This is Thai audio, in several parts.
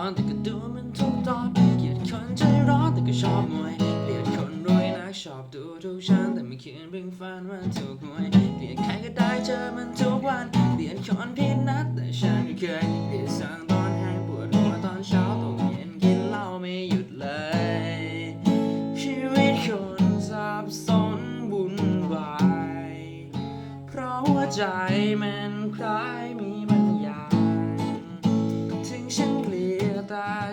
อนแต่ก็ดูมันทุกตอนเกลียดคนใจร้อนแต่ก็ชอบมวยเกลียดคนรวยนักชอบดูทุกชั้นแต่ไม่คืนเพิ่งฝันว่าถูกหวยเกลียดใครก็ได้เจอมันทุกวันเกลียดคนผิดนัดแต่ฉันก็เคยเกลียดสั่งตอนแห้งปวดหัวตอนเช้าตกเย็นกินเหล้าไม่หยุดเลย ชีวิตคนสับสนวุ่นวายเพราะหัวใจมันคล้าย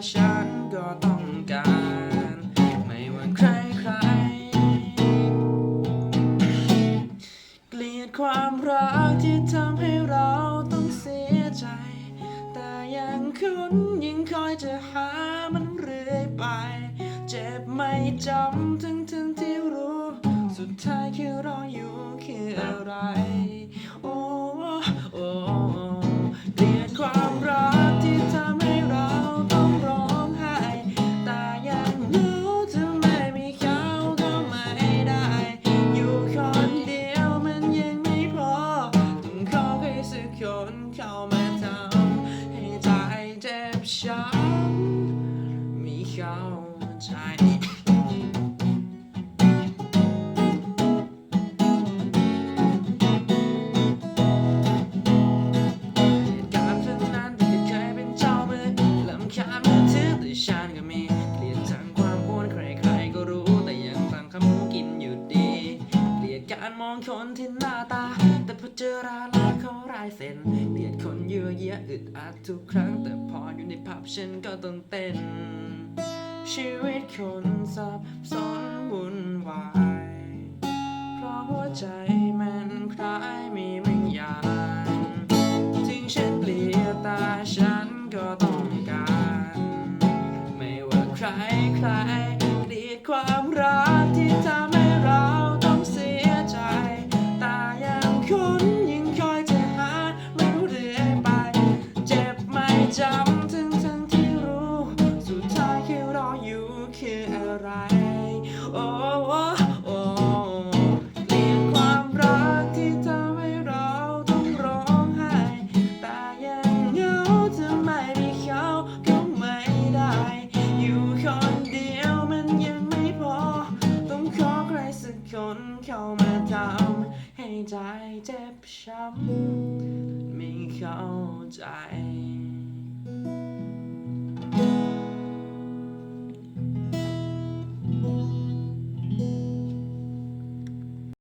ฉันก็ต้องการ ไม่ว่าใครใคร เกลียดความรักที่ทำให้เราต้องเสียใจ แต่ยังคุณยังคอยจะหามันเรื่อยไป เจ็บไม่จำทั้งทั้งที่รู้ สุดท้ายคือรออยู่คืออะไร โอ้โอ้เกลียดความำมีเข้าใจการพนันที่เคยเป็นเจ้ามือลำคาญมือถือแต่ฉันก็มีเกลียดทางความอ้วนใครๆก็รู้แต่ยังฟังคำมูกินอยู่ดีเกลียดการมองคนที่หน้าตาแต่พอเจอราลาเขารายเส้นเกลียดคนเยื่อเยียอึดอัดทุกครั้ง แต่พออยู่ในผับฉันก็ต้องเต้น ชีวิตคนสับสนวุ่นวาย เพราะหัวใจมันคล้ายมีบางอย่างถึงฉันเปลี่ยตาฉันก็ต้องการ ไม่ว่าใครใครเกลียดความรัก จะไม่มีเขาก็ไม่ได้ อยู่คนเดียวมันยังไม่พอ ต้องขอใครสักคนเข้ามาทำให้ใจเจ็บช้ำไม่เข้าใจ